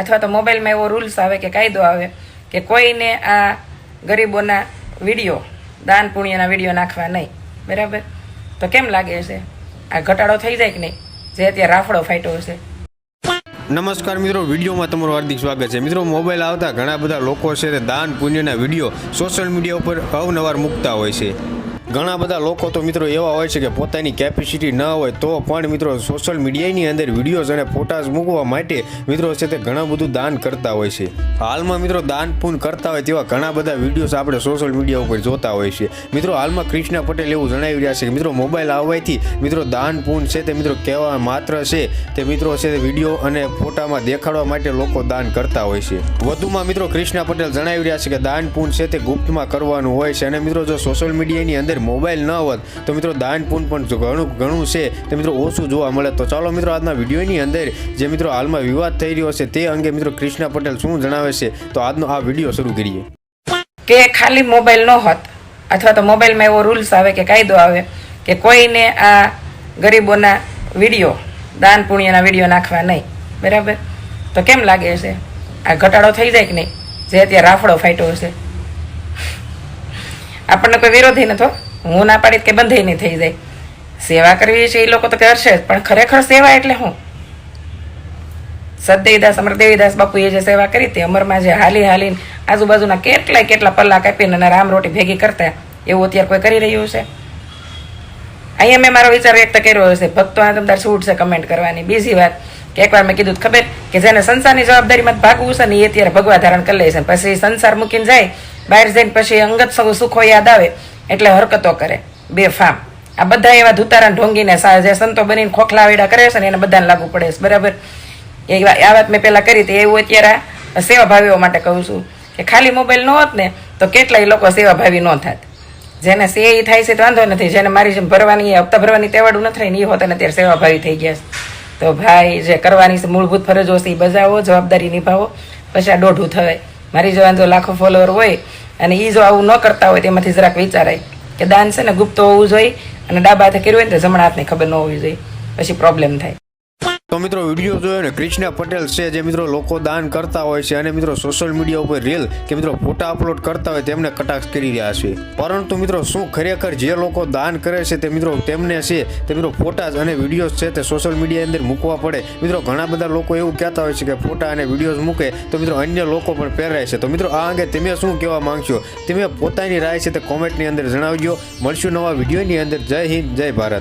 અથવા તો મોબાઈલમાં એવો રૂલ્સ આવે કે કાયદો આવે કે કોઈને આ ગરીબોના વીડિયો, દાન પુણ્યના વીડિયો નાખવા નહીં. બરાબર? તો કેમ લાગે છે? આ ઘટાડો થઈ જાય કે નહીં? જે અત્યારે રાફડો ફાટ્યો છે. નમસ્કાર મિત્રો, વિડીયોમાં તમારું હાર્દિક સ્વાગત છે. મિત્રો, મોબાઈલ આવતા ઘણા બધા લોકો છે તે દાન પુણ્યના વીડિયો સોશિયલ મીડિયા ઉપર અવનવાર મૂકતા હોય છે. ઘણા બધા લોકો તો મિત્રો એવા હોય છે કે પોતાની કેપેસિટી ન હોય તો પણ મિત્રો સોશિયલ મીડિયાની અંદર વિડીયોઝ અને ફોટાઝ મૂકવા માટે મિત્રો છે તે ઘણા બધું દાન કરતા હોય છે. હાલમાં મિત્રો દાન પૂન કરતા હોય તેવા ઘણા બધા વિડીયોઝ આપણે સોશિયલ મીડિયા ઉપર જોતા હોય છે. મિત્રો હાલમાં કૃષ્ણા પટેલ એવું જણાવી રહ્યા છે કે મિત્રો મોબાઈલ આવવાથી મિત્રો દાન પૂન છે તે મિત્રો કહેવા માત્ર છે તે મિત્રો છે તે વીડિયો અને ફોટામાં દેખાડવા માટે લોકો દાન કરતા હોય છે. વધુમાં મિત્રો કૃષ્ણા પટેલ જણાવી રહ્યા છે કે દાન પૂન છે તે ગુપ્તમાં કરવાનું હોય છે અને મિત્રો જો સોશિયલ મીડિયાની અંદર મોબાઈલ ન હોત તો મિત્રો દાન પુણ્ય પણ ઘણું ઘણું છે. તે મિત્રો ઓછું જોવા મળે. તો ચાલો મિત્રો આજના વિડીયોની અંદર જે મિત્રો હાલમાં વિવાદ થઈ રહ્યો છે તે અંગે મિત્રો કૃષ્ણા પટેલ શું જણાવે છે? તો આજનો આ વીડિયો શરૂ કરીએ. કે ખાલી મોબાઈલ ન હોત અથવા તો મોબાઈલમાં એવો રૂલ્સ આવે કે કાયદો આવે કે કોઈને આ ગરીબોના વીડિયો, દાન પુણ્યના વીડિયો નાખવા નહીં. બરાબર? તો કેમ લાગે છે? આ ઘટાડો થઈ જાય કે નહીં? જે અત્યારે રાફડો ફાટ્યો હશે. આપણને કોઈ વિરોધી નતો હું ના પાડી કે બંધ નહીં થઈ જાય. સેવા કરવી છે એ લોકો તો કરશે પણ ખરેખર સેવા એટલે શું સદદેવીદાસ અમર દેવીદાસ બાપુએ જે સેવા કરી હતી અમરમાં જે હાલી હાલીને આજુબાજુના કેટલાય કેટલા પલ્લા કાપીને અને રામ રોટી ભેગી કરતા, એવું અત્યારે કોઈ કરી રહ્યું છે? અહીંયા મેં મારો વિચાર વ્યક્ત કર્યો છે ભક્તો આ તમતાર છૂટ છે કમેન્ટ કરવાની? બીજી વાત, કે એકવાર મેં કીધું ખબર કે જેને સંસારની જવાબદારીમાં ભાગવું છે ને એ અત્યારે ભગવા ધારણ કરી લે છે. પછી સંસાર મૂકીને જાય, બહાર જઈને પછી અંગત સૌ સુખો યાદ આવે. એટલે હરકતો કરે. બેફામ આ બધા એવા ધુતારા ઢોંગીને જે સંતો બનીને ખોખલા વેડા કરે છે ને એને બધાને લાગુ પડે છે. બરાબર? એ આ વાત મેં પહેલાં કરી હતી. એવું અત્યારે સેવાભાવીઓ માટે કહું છું કે ખાલી મોબાઈલ ન હોત ને તો કેટલાય લોકો સેવાભાવી ન થાત. જેને સે એ થાય છે તો વાંધો નથી. જેને મારી જેમ ભરવાની, હપ્તા ભરવાની તેવાડું નથી રહી ને એ હોત ને અત્યારે સેવાભાવી થઈ ગયા છે. તો ભાઈ, જે કરવાની છે મૂળભૂત ફરજો છે એ બજાવો, જવાબદારી નિભાવો. પછી આ દોઢું થવાય. મારી જેવા જો લાખો ફોલોવર હોય અને એ જો આવું ન કરતા હોય તેમાંથી જરાક વિચારાય કે દાન છે ને ગુપ્ત હોવું જોઈએ અને ડાબા હાથે કર્યું હોય ને તો જમણા હાથની ખબર ન હોવી જોઈએ. પછી પ્રોબ્લેમ થાય. તો મિત્રો, વીડિયો જોયો ને, ક્રિષ્ના પટેલ છે જે મિત્રો લોકો દાન કરતા હોય છે અને મિત્રો સોશિયલ મીડિયા ઉપર રીલ કે મિત્રો ફોટા અપલોડ કરતા હોય તેમને કટાક્ષ કરી રહ્યા છે. પરંતુ મિત્રો, શું ખરેખર જે લોકો દાન કરે છે તે મિત્રો તેમને છે? તે મિત્રો ફોટા અને વિડીયોઝ છે તે સોશિયલ મીડિયા અંદર મૂકવા પડે. મિત્રો, ઘણા બધા લોકો એવું કહેતા હોય છે કે ફોટા અને વિડીયોઝ મૂકે તો મિત્રો અન્ય લોકો પણ પહેરાય છે. તો મિત્રો, આ અંગે તમે શું કહેવા માંગશો? તમે પોતાની રાય છે તે કોમેન્ટની અંદર જણાવજો. મળશું નવા વિડીયોની અંદર. જય હિન્દ, જય ભારત.